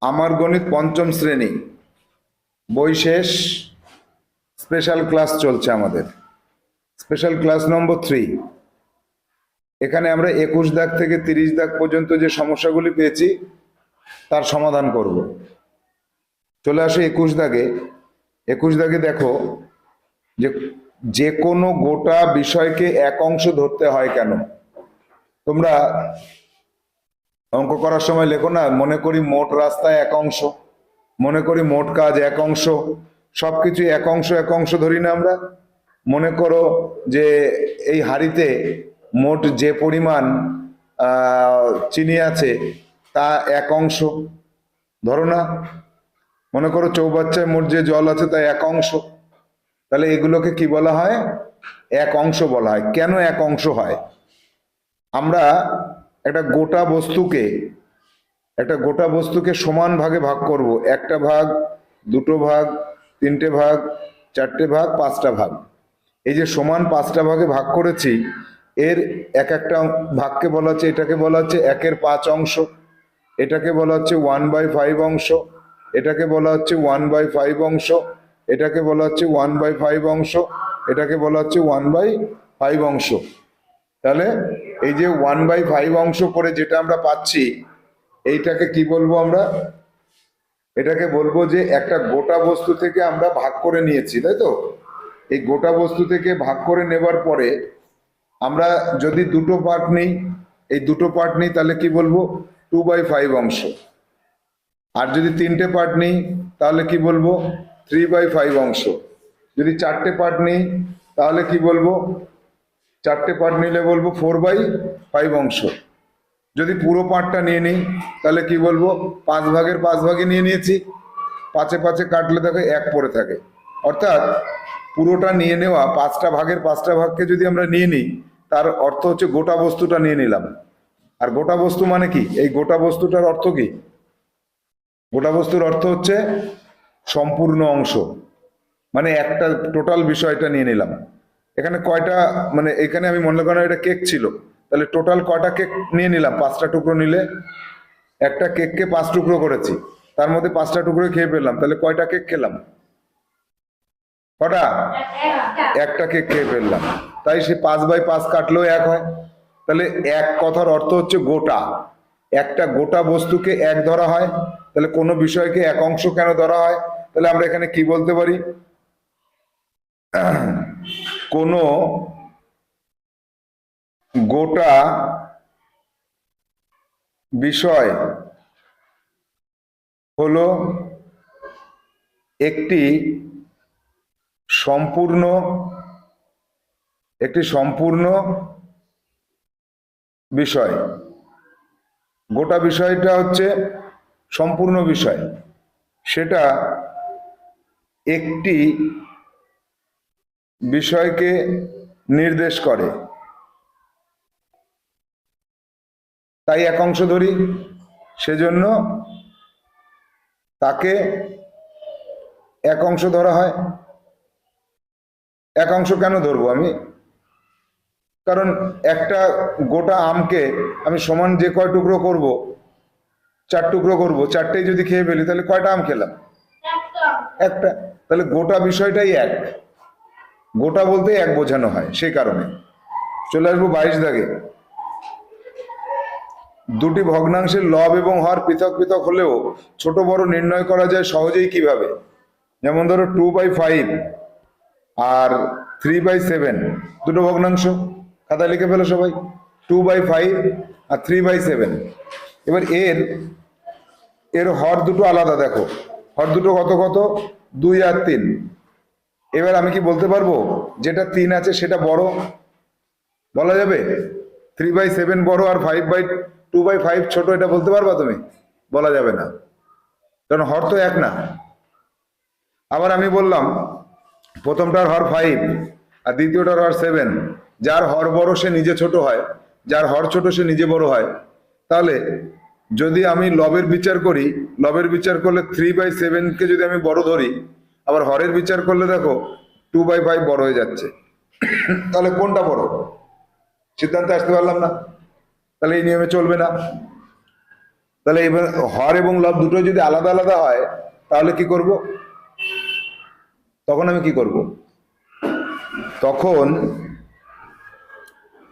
আমার গণিত পঞ্চম শ্রেণি। বই শেষ। স্পেশাল ক্লাস চলছে আমাদের। স্পেশাল ক্লাস নম্বর থ্রি এখানে আমরা একুশ দাগ থেকে তিরিশ দাগ পর্যন্ত যে সমস্যাগুলি পেয়েছি, তার সমাধান করব। চলে আসো একুশ দাগে। একুশ দাগে দেখো যে যে কোনো গোটা বিষয়কে এক অংশ ধরতে হয় কেন? তোমরা অঙ্ক করার সময় লেখো না, মনে করি মোট রাস্তায় এক অংশ, মনে করি মোট কাজ এক অংশ, সবকিছু এক অংশ এক অংশ ধরি না আমরা। মনে করো যে এই হাড়িতে মোট যে পরিমাণ চিনি আছে, তা এক অংশ, ধরো না। মনে করো চৌবাচ্চায় মোট যে জল আছে তা এক অংশ, তাহলে এগুলোকে কি বলা হয়? এক অংশ বলা হয়। কেন এক অংশ হয়? আমরা একটা গোটা বস্তুকে, একটা গোটা বস্তুকে সমান ভাগে ভাগ করব। একটা ভাগ, দুটো ভাগ, তিনটে ভাগ, চারটে ভাগ, পাঁচটা ভাগ। এই যে সমান পাঁচটা ভাগে ভাগ করেছি, এর এক একটা ভাগকে বলা হচ্ছে, এটাকে বলা হচ্ছে একের পাঁচ অংশ। এটাকে বলা হচ্ছে ওয়ান বাই ফাইভ অংশ। এটাকে বলা হচ্ছে ওয়ান বাই ফাইভ অংশ। এটাকে বলা হচ্ছে ওয়ান বাই ফাইভ অংশ। এটাকে বলা হচ্ছে ওয়ান বাই ফাইভ অংশ। তাহলে এই যে ওয়ান বাই ফাইভ অংশ করে যেটা আমরা পাচ্ছি, এইটাকে কি বলব আমরা? এটাকে বলব যে একটা গোটা বস্তু থেকে আমরা ভাগ করে নিয়েছি, তাই তো? এই গোটা বস্তু থেকে ভাগ করে নেবার পরে আমরা যদি দুটো পার্ট নেই, এই দুটো পার্ট নেই, তাহলে কি বলব? টু বাই ফাইভ অংশ। আর যদি তিনটে পার্ট নেই, তাহলে কি বলব? থ্রি বাই ফাইভ অংশ। যদি চারটে পার্ট নেই, তাহলে কি বলব? চারটে পার্ট নিলে বলব ফোর বাই ফাইভ অংশ। যদি পুরো পার্টটা নিয়ে নিই, তাহলে কি বলব? পাঁচ ভাগের পাঁচ ভাগে নিয়ে নিয়েছি। পাঁচে পাঁচে কাটলে দেখো এক পড়ে থাকে। অর্থাৎ পুরোটা নিয়ে নেওয়া, পাঁচটা ভাগের পাঁচটা ভাগকে যদি আমরা নিয়ে নিই, তার অর্থ হচ্ছে গোটা বস্তুটা নিয়ে নিলাম। আর গোটা বস্তু মানে কি? এই গোটা বস্তুটার অর্থ কি? গোটা বস্তুর অর্থ হচ্ছে সম্পূর্ণ অংশ। মানে একটা টোটাল বিষয়টা নিয়ে নিলাম। এখানে কয়টা মানে এখানে আমি মনে করেন এটা কেক ছিল। তাহলে টোটাল কয়টা কেক নিয়ে নিলাম? পাঁচটা টুকরো নিলে একটা কেককে পাঁচ টুকরো করেছি। তার মধ্যে পাঁচটা টুকরো খেয়ে ফেললাম। তাহলে কয়টা কেক খেলাম? কটা? একটা কেক খেয়ে ফেললাম। তাই সে পাঁচ বাই পাঁচ কাটলেও এক হয়। তাহলে এক কথার অর্থ হচ্ছে গোটা। একটা গোটা বস্তুকে এক ধরা হয়। তাহলে কোনো বিষয়কে এক অংশ কেন ধরা হয়? তাহলে আমরা এখানে কি বলতে পারি? কোনো গোটা বিষয় হল একটি সম্পূর্ণ একটি সম্পূর্ণ বিষয়। গোটা বিষয়টা হচ্ছে সম্পূর্ণ বিষয়। সেটা একটি বিষয়কে নির্দেশ করে। তাই এক অংশ ধরি সেজন্য তাকে এক অংশ ধরা হয়। এক অংশ কেন ধরবো আমি? কারণ একটা গোটা আমকে আমি সমান যে কয় টুকরো করব চার টুকরো করব চারটেই যদি খেয়ে ফেলি তাহলে কয়টা আম খেলাম? একটা তাহলে গোটা বিষয়টাই এক। গোটা বলতে এক বোঝানো হয়, সেই কারণে। চলে আসব বাইশ দাগে। দুটি ভগ্নাংশের লব এবং হর পৃথক পৃথক হলেও ছোট বড় নির্ণয় করা যায় সহজেই কীভাবে? যেমন ধরো টু বাই ফাইভ আর থ্রি বাই সেভেন, দুটো ভগ্নাংশ। খাতা লিখে ফেলো সবাই। টু বাই ফাইভ আর থ্রি বাই সেভেন। এবার এর এর হর দুটো আলাদা, দেখো। হর দুটো কত কত? দুই আর তিন। এবার আমি কি বলতে পারব? যেটা তিন আছে সেটা বড়। বলা যাবে? থ্রি বাই সেভেন বড় আর five by two by five ছোট, এটা বলতে পারবা তুমি? বলা যাবে না। কারণ হর তো এক না। আবার আমি বললাম প্রথমটার হর ফাইভ আর দ্বিতীয়টার হর সেভেন যার হর বড় সে নিজে ছোট হয়, যার হর ছোট সে নিজে বড় হয়। তাহলে যদি আমি লবের বিচার করি লবের বিচার করলে থ্রি বাই সেভেনকে যদি আমি বড় ধরি আবার হরের বিচার করলে দেখো টু বাই ফাইভ বড় হয়ে যাচ্ছে। তাহলে কোনটা বড়? সিদ্ধান্তে আসতে পারলাম না। তাহলে এই নিয়মে চলবে না। তাহলে এবার হর এবং লব দুটো যদি আলাদা আলাদা হয়, তাহলে কি করব? তখন আমি কি করব? তখন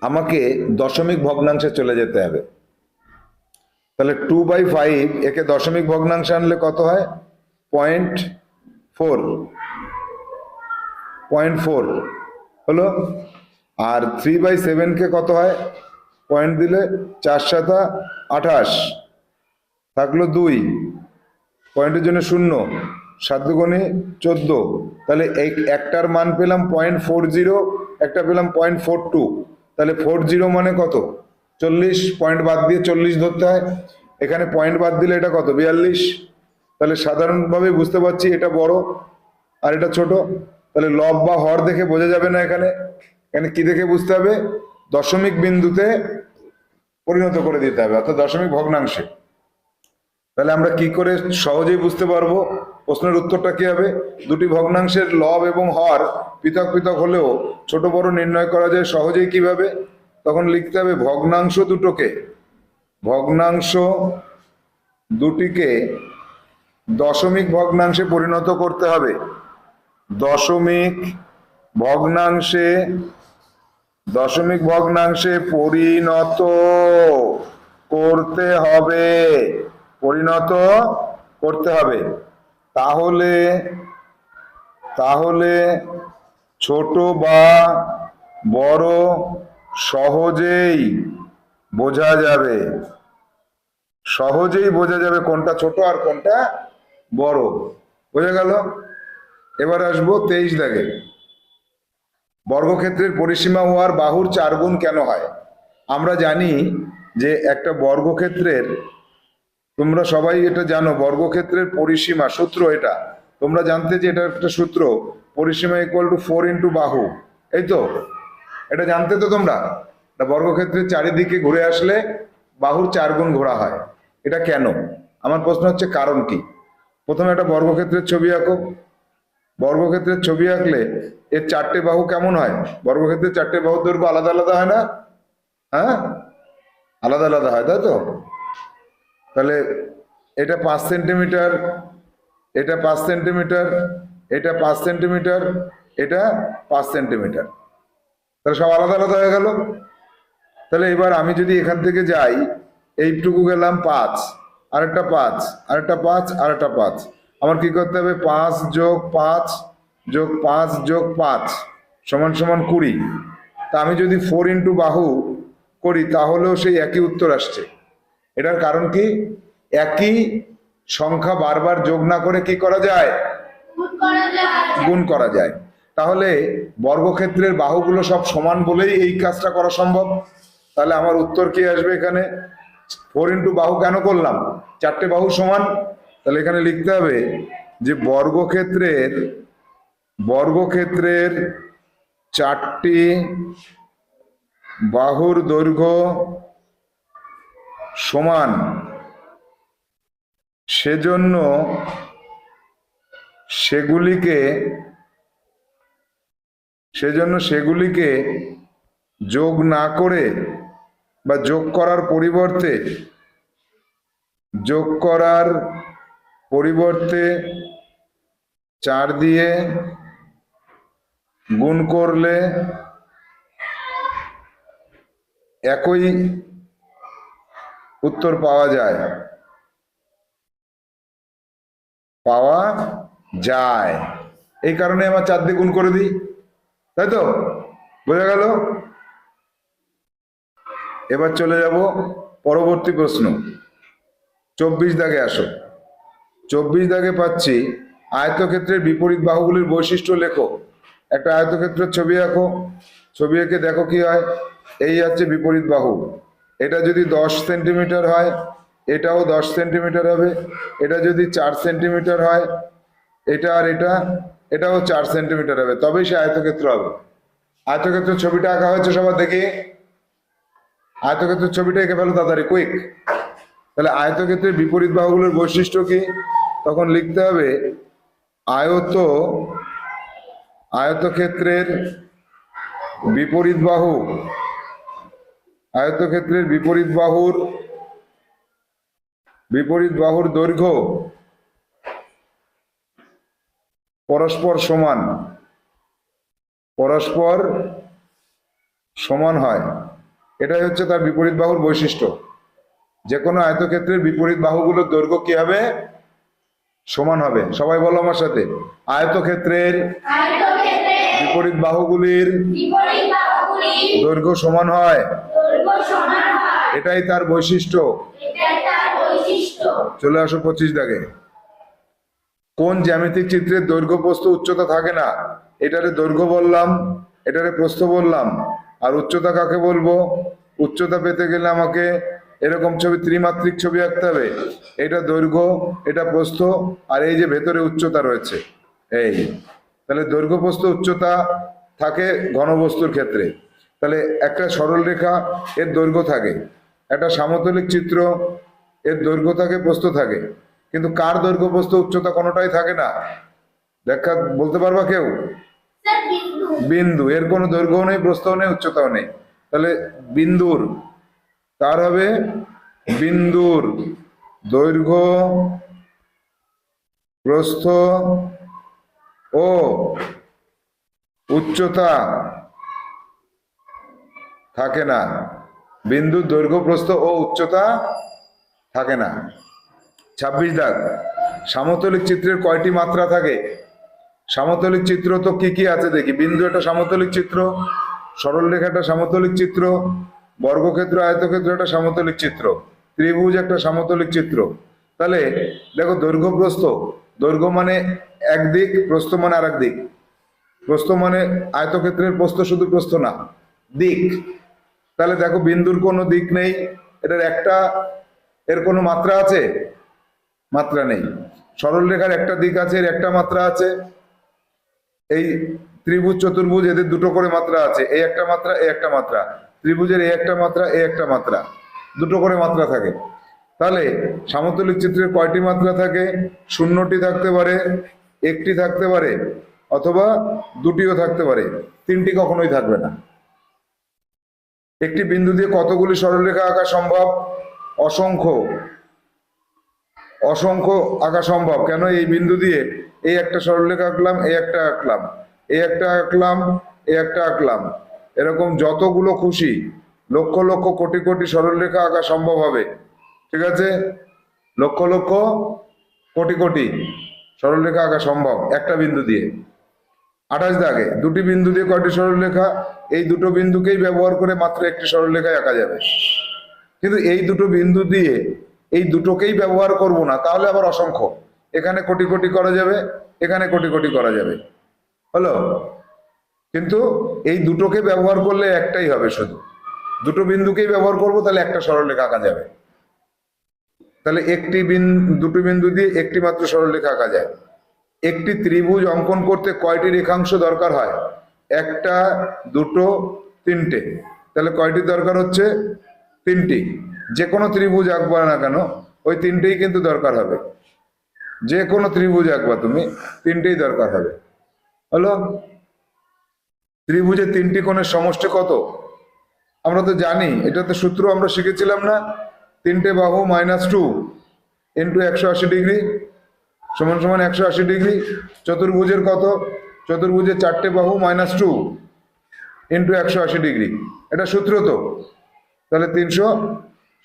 আমাকে দশমিক ভগ্নাংশে চলে যেতে হবে। তাহলে টু বাই ফাইভ একে দশমিক ভগ্নাংশে আনলে কত হয়? পয়েন্ট ফোর পয়েন্ট ফোর হলো, আর থ্রি বাই সেভেনকে কত হয়? পয়েন্ট দিলে চার সাতা আঠাশ, থাকল দুই পয়েন্টের জন্য শূন্য, সাত দুগুণে চোদ্দ, তাহলে এই একটার মান পেলাম পয়েন্ট ফোর জিরো একটা পেলাম পয়েন্ট ফোর টু তাহলে ফোর জিরো মানে কত? চল্লিশ পয়েন্ট বাদ দিয়ে চল্লিশ ধরতে হয়, এখানে পয়েন্ট বাদ দিলে এটা কত? বিয়াল্লিশ তাহলে সাধারণভাবে বুঝতে পারছি এটা বড় আর এটা ছোট। তাহলে লব বা হর দেখে বোঝা যাবে না এখানে। এখানে কি দেখে বুঝতে হবে? দশমিক বিন্দুতে পরিণত করে দিতে হবে, অর্থাৎ দশমিক ভগ্নাংশে। তাহলে আমরা কি করে সহজেই বুঝতে পারব? প্রশ্নের উত্তরটা কি হবে? দুটি ভগ্নাংশের লব এবং হর পৃথক পৃথক হলেও ছোট বড় নির্ণয় করা যায় সহজেই কীভাবে? তখন লিখতে হবে ভগ্নাংশ দুটোকে। ভগ্নাংশ দুটিকে দশমিক ভগ্নাংশে পরিণত করতে হবে। দশমিক ভগ্নাংশে দশমিক ভগ্নাংশে পরিণত করতে হবে। পরিণত করতে হবে। তাহলে তাহলে ছোট বা বড় সহজেই বোঝা যাবে। সহজেই বোঝা যাবে কোনটা ছোট আর কোনটা বড়। বোঝা গেল? এবার আসব তেইশ দাগে। বর্গক্ষেত্রের পরিসীমা হওয়ার বাহুর চার গুণ কেন হয়? আমরা জানি যে একটা বর্গক্ষেত্রের, তোমরা সবাই এটা জানো, বর্গক্ষেত্রের পরিসীমা, সূত্র এটা। তোমরা জানতে যে এটা একটা সূত্র, পরিসীমা ইকুয়াল টু ফোর ইন্টু বাহু। এই তো? এটা জানতে তো তোমরা? বর্গক্ষেত্রের চারিদিকে ঘুরে আসলে বাহুর চার গুণ ঘোরা হয়। এটা কেন? আমার প্রশ্ন হচ্ছে কারণ কি? প্রথমে একটা বর্গক্ষেত্রের ছবি আঁকো। বর্গক্ষেত্রের ছবি আঁকলে এর চারটে বাহু কেমন হয়? বর্গক্ষেত্রের চারটে বাহু দৈর্ঘ্য আলাদা আলাদা হয় না? হ্যাঁ? আলাদা আলাদা হয়, তাই তো? তাহলে এটা পাঁচ সেন্টিমিটার, এটা পাঁচ সেন্টিমিটার, এটা পাঁচ সেন্টিমিটার, এটা পাঁচ সেন্টিমিটার। তাহলে সব আলাদা আলাদা হয়ে গেল। তাহলে এবার আমি যদি এখান থেকে যাই, এইটুকু গেলাম পাঁচ। আরেকটা পাঁচ আরেকটা পাঁচ আরেকটা পাঁচ। আমার কি করতে হবে? পাঁচ যোগ পাঁচ যোগ পাঁচ যোগ পাঁচ সমান সমান কুড়ি। তা আমি যদি ফোর ইন্টু বাহু করি তাহলেও সেই একই উত্তর আসছে। এটার কারণ কি? একই সংখ্যা বারবার যোগ না করে কি করা যায়। গুণ করা যায়। তাহলে বর্গক্ষেত্রের বাহুগুলো সব সমান বলেই এই কাজটা করা সম্ভব। তাহলে আমার উত্তর কি আসবে এখানে? ফোর ইন্টু বাহু কেন করলাম? চারটে বাহু সমান? তাহলে এখানে লিখতে হবে যে বর্গক্ষেত্রের বর্গক্ষেত্রের চারটি বাহুর দৈর্ঘ্য সমান। সেজন্য সেগুলিকে সেজন্য সেগুলিকে যোগ না করে বা যোগ করার পরিবর্তে, যোগ করার পরিবর্তে চার দিয়ে গুণ করলে একই উত্তর পাওয়া যায়। পাওয়া যায়। এই কারণে আমার চার দিয়ে গুণ করে দিই। তাই তো? বোঝা গেল? এবার চলে যাব পরবর্তী প্রশ্ন। চব্বিশ দাগে আসো। চব্বিশ দাগে পাচ্ছি আয়তক্ষেত্রের বিপরীত বাহুগুলির বৈশিষ্ট্য লেখো। একটা আয়তক্ষেত্রের ছবি আঁকো। ছবি এঁকে দেখো কি হয়। এই হচ্ছে বিপরীত বাহু। এটা যদি দশ সেন্টিমিটার হয়, এটাও দশ সেন্টিমিটার হবে। এটা যদি চার সেন্টিমিটার হয়, এটা আর এটা, এটাও চার সেন্টিমিটার হবে। তবেই সে আয়তক্ষেত্র হবে। আয়তক্ষেত্রের ছবিটা আঁকা হয়েছে সবার দেখি। আয়তক্ষেত্রের ছবিটা এঁকে ফেলো তাড়াতাড়ি কুইক তাহলে আয়তক্ষেত্রের বিপরীত বাহুগুলোর বৈশিষ্ট্য কি? তখন লিখতে হবে আয়ত, আয়তক্ষেত্রের বিপরীত বাহু। আয়তক্ষেত্রের বিপরীত বাহুর বিপরীত বাহুর দৈর্ঘ্য পরস্পর সমান। পরস্পর সমান হয়। এটাই হচ্ছে তার বিপরীত বাহুর বৈশিষ্ট্য। যে কোনো আয়তক্ষেত্রের বিপরীত বাহুগুলোর দৈর্ঘ্য কি হবে? সমান হবে। সবাই বলো আমার সাথে। আয়তক্ষেত্রের বিপরীত বাহুগুলির দৈর্ঘ্য সমান হয়। এটাই তার বৈশিষ্ট্য। চলে আসো পঁচিশ দাগে। কোন জ্যামিতিক চিত্রের দৈর্ঘ্য প্রস্থ উচ্চতা থাকে না? এটারে দৈর্ঘ্য বললাম, এটারে প্রস্থ বললাম। আর উচ্চতা কাকে বলব? উচ্চতা পেতে গেলে আমাকে এরকম ছবি, ত্রিমাত্রিক ছবি আঁকতে হবে। এটা দৈর্ঘ্য, এটা প্রস্থ, আর এই যে ভেতরে উচ্চতা রয়েছে, এই। তাহলে দৈর্ঘ্য, প্রস্থ, উচ্চতা থাকে ঘনবস্তুর ক্ষেত্রে। তাহলে একটা সরল রেখা, এর দৈর্ঘ্য থাকে। একটা সামতলিক চিত্র, এর দৈর্ঘ্য থাকে, প্রস্থ থাকে। কিন্তু কার দৈর্ঘ্য, প্রস্থ, উচ্চতা কোনোটাই থাকে না। দেখা বলতে পারবা কেউ? বিন্দু। এর কোনো দৈর্ঘ্য নেই, প্রস্থও নেই, উচ্চতাও নেই। তাহলে বিন্দুর তার হবে? বিন্দুর দৈর্ঘ্য, প্রস্থ ও উচ্চতা থাকে না। বিন্দুর দৈর্ঘ্য, প্রস্থ ও উচ্চতা থাকে না। ছাব্বিশ দাগ। সামতলিক চিত্রের কয়টি মাত্রা থাকে? সামতলিক চিত্র তো কি কি আছে দেখি। বিন্দু একটা সামতলিক চিত্র সরল রেখা একটা সামতলিক চিত্র, বর্গক্ষেত্র, আয়তক্ষেত্র একটা সামতলিক চিত্র, ত্রিভুজ একটা সামতলিক চিত্র। তাহলে দেখো দৈর্ঘ্য প্রস্থ দৈর্ঘ্য মানে একদিক প্রস্থ মানে আর দিক। প্রস্থ মানে আয়তক্ষেত্রের প্রস্থ শুধু প্রস্থ না, দিক। তাহলে দেখো বিন্দুর কোনো দিক নেই, এটার একটা, এর কোনো মাত্রা আছে? মাত্রা নেই। সরল রেখার একটা দিক আছে, এর একটা মাত্রা আছে। ত্রিভুজ চতুর্ভুজ এদের দুটো করে মাত্রা আছে এই একটা মাত্রা এই একটা মাত্রা। ত্রিভুজের এই একটা মাত্রা এই একটা মাত্রা। দুটো করে মাত্রা থাকে। তাহলে সামতলিক চিত্রের কয়টি মাত্রা থাকে? শূন্যটি থাকতে পারে, একটি থাকতে পারে, অথবা দুটিও থাকতে পারে। তিনটি কখনোই থাকবে না। একটি বিন্দু দিয়ে কতগুলি সরলরেখা আঁকা সম্ভব? অসংখ্য। অসংখ্য আঁকা সম্ভব। কেন এই বিন্দু দিয়ে? এই একটা সরলরেখা আঁকলাম, এই একটা আঁকলাম, এই একটা আঁকলাম, এই একটা আঁকলাম। এরকম যতগুলো খুশি, লক্ষ লক্ষ কোটি কোটি সরলরেখা আঁকা সম্ভব হবে। ঠিক আছে? লক্ষ লক্ষ কোটি কোটি সরলরেখা আঁকা সম্ভব একটা বিন্দু দিয়ে। আঠাশ দাগে, দুটি বিন্দু দিয়ে কয়টি সরলরেখা এই দুটো বিন্দুকেই ব্যবহার করে মাত্র একটি সরলরেখায় আঁকা যাবে। কিন্তু এই দুটো বিন্দু দিয়ে এই দুটোকেই ব্যবহার করব না, তাহলে আবার অসংখ্য। এখানে কোটি কোটি করা যাবে, এখানে কোটি কোটি করা যাবে। হলো? কিন্তু এই দুটোকে ব্যবহার করলে একটাই হবে শুধু। দুটো বিন্দুকেই ব্যবহার করব, তাহলে একটা সরলরেখা আঁকা যাবে। তাহলে একটি বিন, দুটো বিন্দু দিয়ে একটি মাত্র সরলরেখা আঁকা যায়। একটি ত্রিভুজ অঙ্কন করতে কয়টি রেখাংশ দরকার হয়? একটা, দুটো, তিনটে। তাহলে কয়টি দরকার হচ্ছে? তিনটি। যে কোনো ত্রিভুজ আঁকবা না কেন, ওই তিনটেই কিন্তু দরকার হবে। যে কোনো ত্রিভুজ আঁকবা তুমি, তিনটেই দরকার হবে। হলো? ত্রিভুজের তিনটি কোণের সমষ্টি কত? আমরা তো জানি, এটা তো সূত্র আমরা শিখেছিলাম না। তিনটে বাহু মাইনাস টু ইন্টু একশো আশি ডিগ্রি সমান সমান একশো আশি ডিগ্রি চতুর্ভুজের কত? চতুর্ভুজের চারটে বাহু মাইনাস টু ইন্টু একশো আশি ডিগ্রি এটা সূত্র তো। তাহলে তিনশো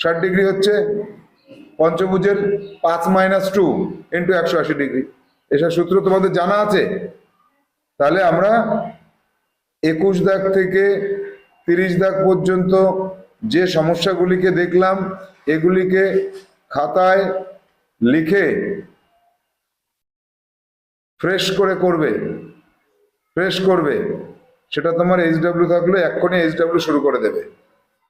ষাট ডিগ্রি হচ্ছে পঞ্চভুজের পাঁচ মাইনাস টু ইন্টু একশো আশি ডিগ্রি। এসব সূত্র তোমাদের জানা আছে? তাহলে আমরা একুশ দাগ থেকে তিরিশ দাগ পর্যন্ত যে সমস্যাগুলিকে দেখলাম, এগুলিকে খাতায় লিখে ফ্রেশ করে করবে ফ্রেশ করবে। সেটা তোমার এইচ ডাব্লিউ থাকলে এক্ষুনি এইচ ডাব্লিউ শুরু করে দেবে।